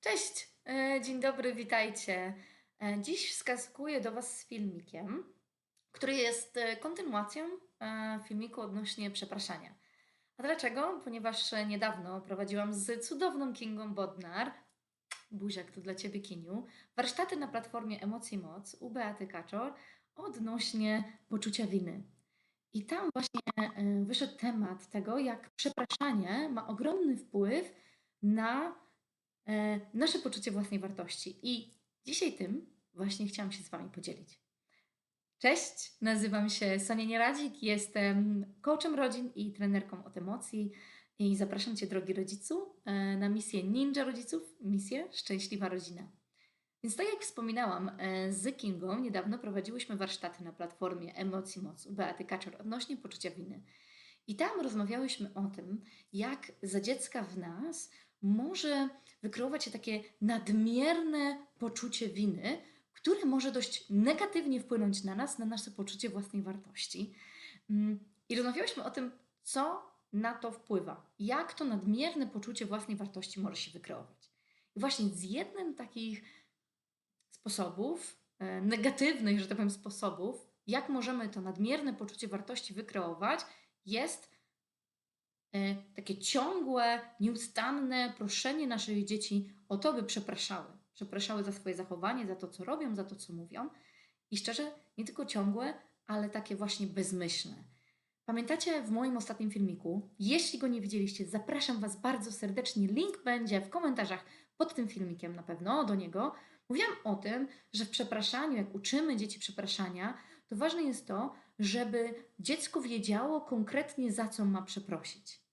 Cześć, e, dzień dobry, witajcie. E, Dziś wskakuję do Was z filmikiem, który jest e, kontynuacją filmiku odnośnie przepraszania. A dlaczego? Ponieważ niedawno prowadziłam z cudowną Kingą Bodnar, buziak to dla Ciebie Kiniu, warsztaty na platformie Emocji Moc u Beaty Kaczor odnośnie poczucia winy. I tam właśnie wyszedł temat tego, jak przepraszanie ma ogromny wpływ na nasze poczucie własnej wartości. I dzisiaj tym właśnie chciałam się z Wami podzielić. Cześć, nazywam się Sonia Nieradzik, jestem coachem rodzin i trenerką od emocji i zapraszam Cię, drogi rodzicu, e, na misję Ninja Rodziców, misję Szczęśliwa Rodzina. Więc tak jak wspominałam, e, z Kingą niedawno prowadziłyśmy warsztaty na platformie Emocji Moc u Beaty Kaczor odnośnie poczucia winy. I tam rozmawiałyśmy o tym, jak za dziecka w nas może wykreować się takie nadmierne poczucie winy, które może dość negatywnie wpłynąć na nas, na nasze poczucie własnej wartości. Mm, I rozmawiałyśmy o tym, co na to wpływa, jak to nadmierne poczucie własnej wartości może się wykreować. I właśnie z jednym takich sposobów, e, negatywnych, że tak powiem, sposobów, jak możemy to nadmierne poczucie wartości wykreować, jest takie ciągłe, nieustanne proszenie naszych dzieci o to, by przepraszały. Przepraszały za swoje zachowanie, za to, co robią, za to, co mówią. I szczerze, nie tylko ciągłe, ale takie właśnie bezmyślne. Pamiętacie w moim ostatnim filmiku? Jeśli go nie widzieliście, zapraszam Was bardzo serdecznie. Link będzie w komentarzach pod tym filmikiem na pewno do niego. Mówiłam o tym, że w przepraszaniu, jak uczymy dzieci przepraszania, to ważne jest to, żeby dziecko wiedziało konkretnie za co ma przeprosić.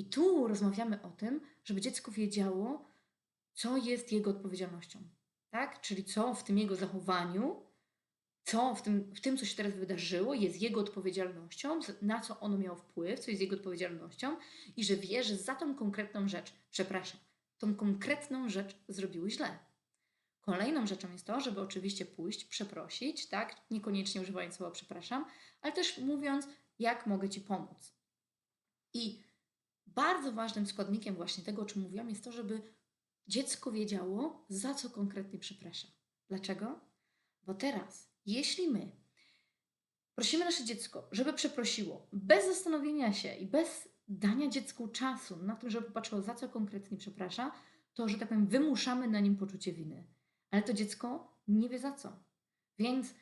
I tu rozmawiamy o tym, żeby dziecko wiedziało, co jest jego odpowiedzialnością. Tak? Czyli co w tym jego zachowaniu, co w tym, w tym, co się teraz wydarzyło, jest jego odpowiedzialnością, na co ono miało wpływ, co jest jego odpowiedzialnością, i że wie, że za tą konkretną rzecz, przepraszam, tą konkretną rzecz zrobiły źle. Kolejną rzeczą jest to, żeby oczywiście pójść, przeprosić, tak? Niekoniecznie używając słowa przepraszam, ale też mówiąc, jak mogę Ci pomóc. I bardzo ważnym składnikiem właśnie tego, o czym mówiłam, jest to, żeby dziecko wiedziało, za co konkretnie przeprasza. Dlaczego? Bo teraz, jeśli my prosimy nasze dziecko, żeby przeprosiło, bez zastanowienia się i bez dania dziecku czasu na to, żeby popatrzyło, za co konkretnie przeprasza, to, że tak powiem, wymuszamy na nim poczucie winy. Ale to dziecko nie wie za co. Więc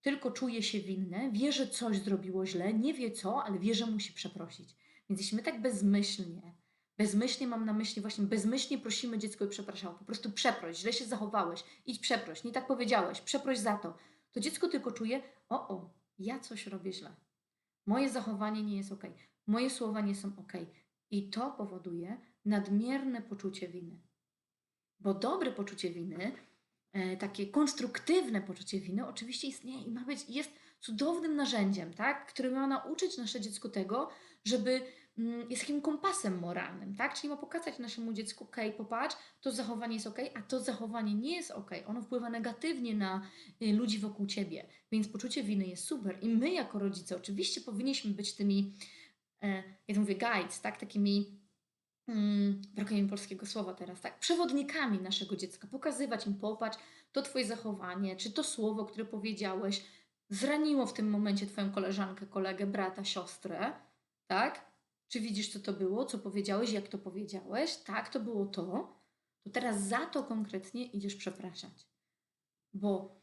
tylko czuje się winne, wie, że coś zrobiło źle, nie wie co, ale wie, że musi przeprosić. Więc jeśli my tak bezmyślnie, bezmyślnie mam na myśli, właśnie bezmyślnie prosimy dziecko i przepraszało, po prostu przeproś, źle się zachowałeś, idź przeproś, nie tak powiedziałeś, przeproś za to, to dziecko tylko czuje, o, o, ja coś robię źle. Moje zachowanie nie jest ok, moje słowa nie są ok. I to powoduje nadmierne poczucie winy. Bo dobre poczucie winy, e, takie konstruktywne poczucie winy, oczywiście istnieje i ma być, jest cudownym narzędziem, tak? które ma nauczyć nasze dziecko tego, żeby mm, jest takim kompasem moralnym, tak? Czyli ma pokazać naszemu dziecku, ok, popatrz, to zachowanie jest ok, a to zachowanie nie jest ok. Ono wpływa negatywnie na y, ludzi wokół ciebie, więc poczucie winy jest super. I my jako rodzice oczywiście powinniśmy być tymi, e, ja to mówię guides, tak? Takimi mm, brakuje mi polskiego słowa teraz, tak, przewodnikami naszego dziecka, pokazywać im, popatrz, to Twoje zachowanie, czy to słowo, które powiedziałeś, zraniło w tym momencie Twoją koleżankę, kolegę, brata, siostrę, tak? Czy widzisz, co to było, co powiedziałeś, jak to powiedziałeś? Tak, to było to. To teraz za to konkretnie idziesz przepraszać. Bo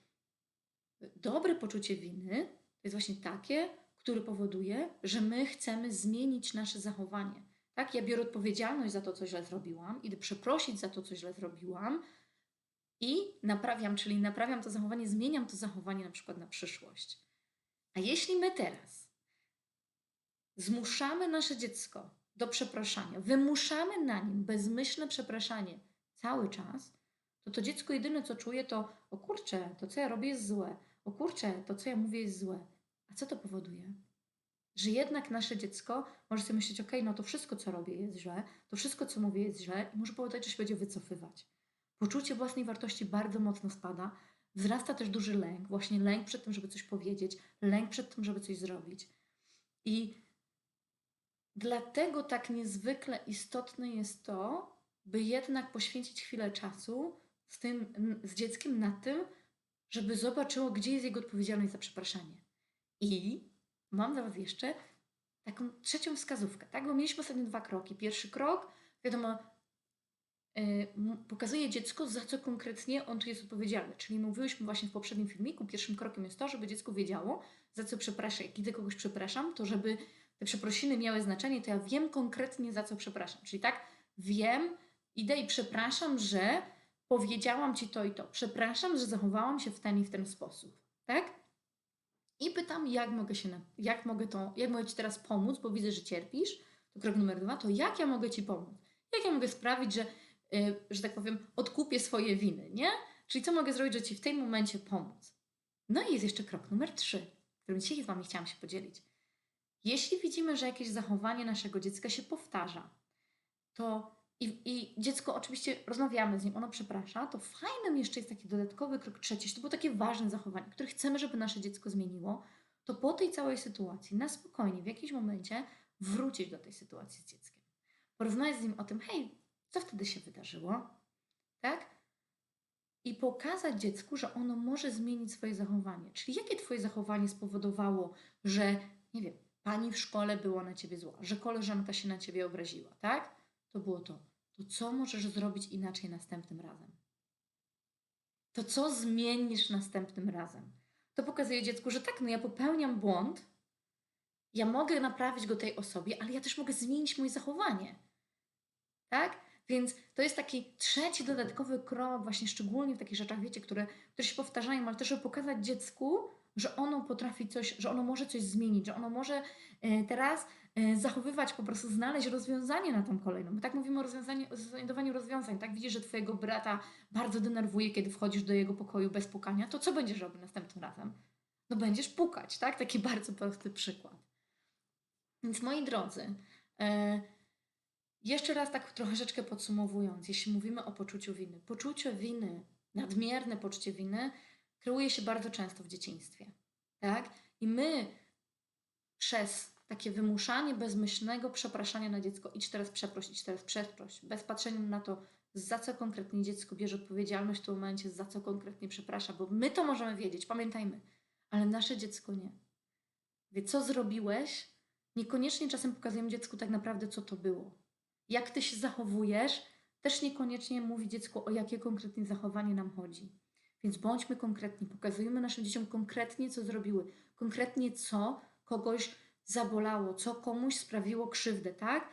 dobre poczucie winy jest właśnie takie, które powoduje, że my chcemy zmienić nasze zachowanie. Tak, ja biorę odpowiedzialność za to, co źle zrobiłam, idę przeprosić za to, co źle zrobiłam i naprawiam, czyli naprawiam to zachowanie, zmieniam to zachowanie na przykład na przyszłość. A jeśli my teraz zmuszamy nasze dziecko do przepraszania, wymuszamy na nim bezmyślne przepraszanie cały czas, to to dziecko jedyne co czuje to o kurczę, to co ja robię jest złe, o kurczę, to co ja mówię jest złe. A co to powoduje? Że jednak nasze dziecko może sobie myśleć, ok, no to wszystko co robię jest źle, to wszystko co mówię jest źle i może powodować, że się będzie wycofywać. Poczucie własnej wartości bardzo mocno spada, wzrasta też duży lęk, właśnie lęk przed tym, żeby coś powiedzieć, lęk przed tym, żeby coś zrobić. I Dlatego tak niezwykle istotne jest to, by jednak poświęcić chwilę czasu z tym, z dzieckiem na tym, żeby zobaczyło, gdzie jest jego odpowiedzialność za przepraszanie. I mam dla Was jeszcze taką trzecią wskazówkę, tak? Bo mieliśmy ostatnio dwa kroki. Pierwszy krok, wiadomo, pokazuje dziecko, za co konkretnie on tu jest odpowiedzialny. Czyli mówiłyśmy właśnie w poprzednim filmiku, pierwszym krokiem jest to, żeby dziecko wiedziało, za co przeprasza. Jak kiedy kogoś przepraszam, to żeby te przeprosiny miały znaczenie, to ja wiem konkretnie, za co przepraszam. Czyli tak, wiem, idę i przepraszam, że powiedziałam ci to i to. Przepraszam, że zachowałam się w ten i w ten sposób. Tak? I pytam, jak mogę się, jak mogę to, jak mogę ci teraz pomóc, bo widzę, że cierpisz. To krok numer dwa, to jak ja mogę ci pomóc? Jak ja mogę sprawić, że, y, że tak powiem, odkupię swoje winy, nie? Czyli co mogę zrobić, że ci w tym momencie pomóc? No i jest jeszcze krok numer trzy, którym dzisiaj z wami chciałam się podzielić. Jeśli widzimy, że jakieś zachowanie naszego dziecka się powtarza, to i, i dziecko oczywiście rozmawiamy z nim, ono przeprasza, to fajnym jeszcze jest taki dodatkowy krok trzeci, jeśli to było takie ważne zachowanie, które chcemy, żeby nasze dziecko zmieniło, to po tej całej sytuacji na spokojnie w jakimś momencie wrócić do tej sytuacji z dzieckiem. Porozmawiać z nim o tym, hej, co wtedy się wydarzyło, tak? I pokazać dziecku, że ono może zmienić swoje zachowanie. Czyli jakie twoje zachowanie spowodowało, że, nie wiem, pani w szkole była na ciebie zła, że koleżanka się na ciebie obraziła, tak? To było to. To co możesz zrobić inaczej następnym razem? To co zmienisz następnym razem? To pokazuje dziecku, że tak, no ja popełniam błąd, ja mogę naprawić go tej osobie, ale ja też mogę zmienić moje zachowanie. Tak? Więc to jest taki trzeci dodatkowy krok, właśnie szczególnie w takich rzeczach, wiecie, które, które się powtarzają, ale też, żeby pokazać dziecku, że ono potrafi coś, że ono może coś zmienić, że ono może e, teraz e, zachowywać, po prostu znaleźć rozwiązanie na tą kolejną. Bo tak mówimy o znajdowaniu rozwiązań, tak? Widzisz, że twojego brata bardzo denerwuje, kiedy wchodzisz do jego pokoju bez pukania, to co będziesz robił następnym razem? No będziesz pukać, tak? Taki bardzo prosty przykład. Więc moi drodzy, e, jeszcze raz tak troszeczkę podsumowując, jeśli mówimy o poczuciu winy. Poczucie winy, nadmierne poczucie winy kreuje się bardzo często w dzieciństwie. Tak? I my przez takie wymuszanie bezmyślnego przepraszania na dziecko, idź teraz przeproś, idź teraz przeproś, bez patrzenia na to, za co konkretnie dziecko bierze odpowiedzialność w tym momencie, za co konkretnie przeprasza, bo my to możemy wiedzieć, pamiętajmy, ale nasze dziecko nie. Wie, co zrobiłeś, niekoniecznie czasem pokazujemy dziecku tak naprawdę, co to było. Jak ty się zachowujesz, też niekoniecznie mówi dziecku, o jakie konkretnie zachowanie nam chodzi. Więc bądźmy konkretni, pokazujmy naszym dzieciom konkretnie, co zrobiły, konkretnie co kogoś zabolało, co komuś sprawiło krzywdę, tak?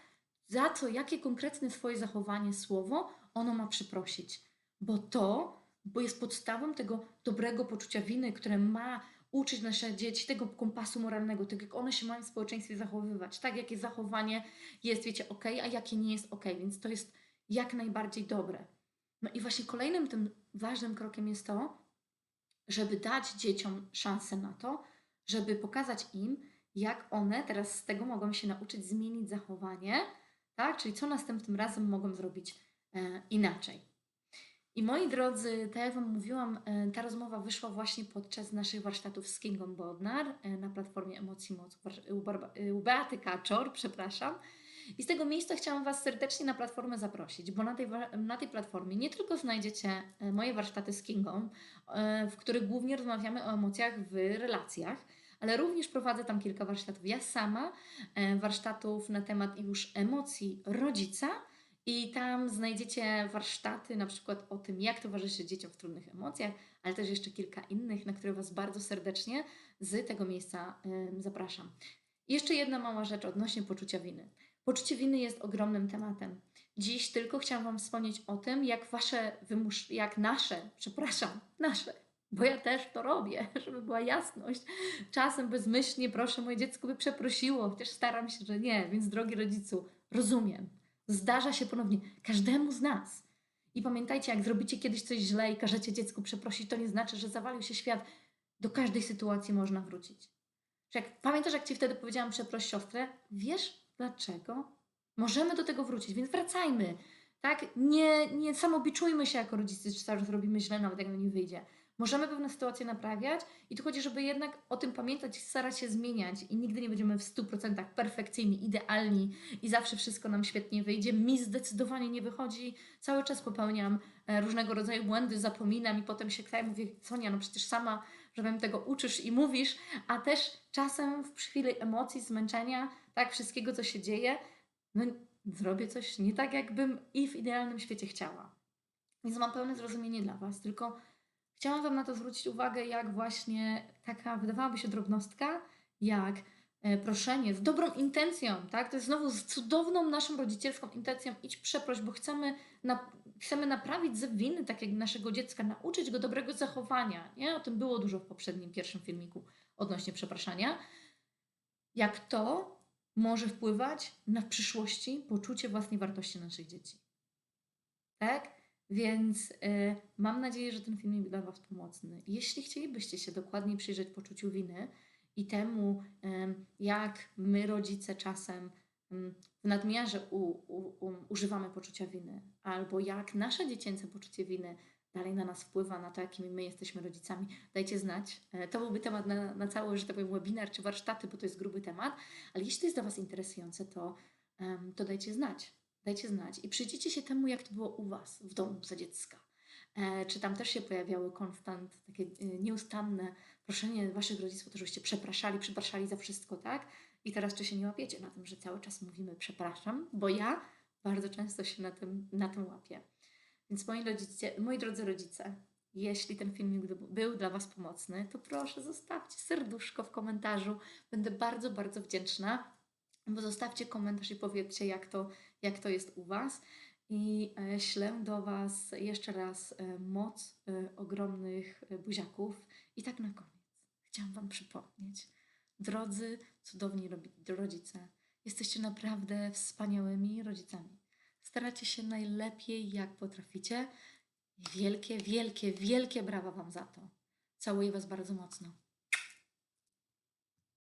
Za co, jakie konkretne swoje zachowanie, słowo ono ma przeprosić. Bo to, bo jest podstawą tego dobrego poczucia winy, które ma uczyć nasze dzieci tego kompasu moralnego, tego jak one się mają w społeczeństwie zachowywać, tak? Jakie zachowanie jest, wiecie, ok, a jakie nie jest ok, więc to jest jak najbardziej dobre. No i właśnie kolejnym tym ważnym krokiem jest to, żeby dać dzieciom szansę na to, żeby pokazać im, jak one teraz z tego mogą się nauczyć zmienić zachowanie, tak? Czyli co następnym razem mogą zrobić e, inaczej. I moi drodzy, tak jak Wam mówiłam, e, ta rozmowa wyszła właśnie podczas naszych warsztatów z Kingą Bodnar e, na platformie Emocji Moc e, u Beaty Kaczor, przepraszam. I z tego miejsca chciałam Was serdecznie na platformę zaprosić, bo na tej, na tej platformie nie tylko znajdziecie moje warsztaty z Kingą, w których głównie rozmawiamy o emocjach w relacjach, ale również prowadzę tam kilka warsztatów. Ja sama warsztatów na temat już emocji rodzica i tam znajdziecie warsztaty na przykład o tym, jak towarzyszyć dzieciom w trudnych emocjach, ale też jeszcze kilka innych, na które Was bardzo serdecznie z tego miejsca zapraszam. Jeszcze jedna mała rzecz odnośnie poczucia winy. Poczucie winy jest ogromnym tematem. Dziś tylko chciałam Wam wspomnieć o tym, jak Wasze wymusz... jak nasze, przepraszam, nasze, bo ja też to robię, żeby była jasność. Czasem bezmyślnie proszę moje dziecko, by przeprosiło, chociaż staram się, że nie, więc drogi rodzicu, rozumiem. Zdarza się ponownie każdemu z nas. I pamiętajcie, jak zrobicie kiedyś coś źle i każecie dziecku przeprosić, to nie znaczy, że zawalił się świat. Do każdej sytuacji można wrócić. Jak, pamiętasz, jak ci wtedy powiedziałam przeproś siostrę? Wiesz dlaczego? Możemy do tego wrócić, więc wracajmy. Tak? Nie, nie samobiczujmy się jako rodzice, czy cały czas robimy źle, nawet jak nam nie wyjdzie. Możemy pewne sytuacje naprawiać i tu chodzi, żeby jednak o tym pamiętać starać się zmieniać i nigdy nie będziemy w 100% perfekcyjni, idealni i zawsze wszystko nam świetnie wyjdzie. Mi zdecydowanie nie wychodzi. Cały czas popełniam e, różnego rodzaju błędy, zapominam i potem się ktaję, mówię, Sonia, no przecież sama, że wiem tego uczysz i mówisz, a też czasem w chwili emocji, zmęczenia, tak, wszystkiego, co się dzieje, no zrobię coś nie tak, jakbym i w idealnym świecie chciała. Więc mam pełne zrozumienie dla Was, tylko chciałam Wam na to zwrócić uwagę, jak właśnie taka, wydawałaby się drobnostka, jak e, proszenie z dobrą intencją, tak? To jest znowu z cudowną naszą rodzicielską intencją, idź przeproś, bo chcemy, na, chcemy naprawić ze winy takiego naszego dziecka, nauczyć go dobrego zachowania, nie? O tym było dużo w poprzednim, pierwszym filmiku odnośnie przepraszania. Jak to może wpływać na w przyszłości poczucie własnej wartości naszych dzieci. Tak? Więc y, mam nadzieję, że ten filmik dla Was pomocny. Jeśli chcielibyście się dokładniej przyjrzeć poczuciu winy i temu, em, jak my, rodzice, czasem em, w nadmiarze u, u, używamy poczucia winy, albo jak nasze dziecięce poczucie winy dalej na nas wpływa, na to, jakimi my jesteśmy rodzicami, dajcie znać. E, To byłby temat na, na cały, że tak powiem, webinar czy warsztaty, bo to jest gruby temat, ale jeśli to jest dla Was interesujące, to, to dajcie znać. Dajcie znać i przyjrzyjcie się temu, jak to było u Was w domu za dziecka. E, czy tam też się pojawiały konstant, takie e, nieustanne proszenie Waszych rodziców to, żebyście przepraszali, przepraszali za wszystko, tak? I teraz czy się nie łapiecie na tym, że cały czas mówimy przepraszam, bo ja bardzo często się na tym, na tym łapię. Więc moi, rodzice, moi drodzy rodzice, jeśli ten filmik był dla Was pomocny, to proszę zostawcie serduszko w komentarzu. Będę bardzo, bardzo wdzięczna, bo zostawcie komentarz i powiedzcie, jak to, jak to jest u Was. I e, ślę do Was jeszcze raz e, moc e, ogromnych buziaków. I tak na koniec chciałam Wam przypomnieć, drodzy, cudowni rodzice, jesteście naprawdę wspaniałymi rodzicami. Staracie się najlepiej, jak potraficie. Wielkie, wielkie, wielkie brawa Wam za to. Całuję Was bardzo mocno.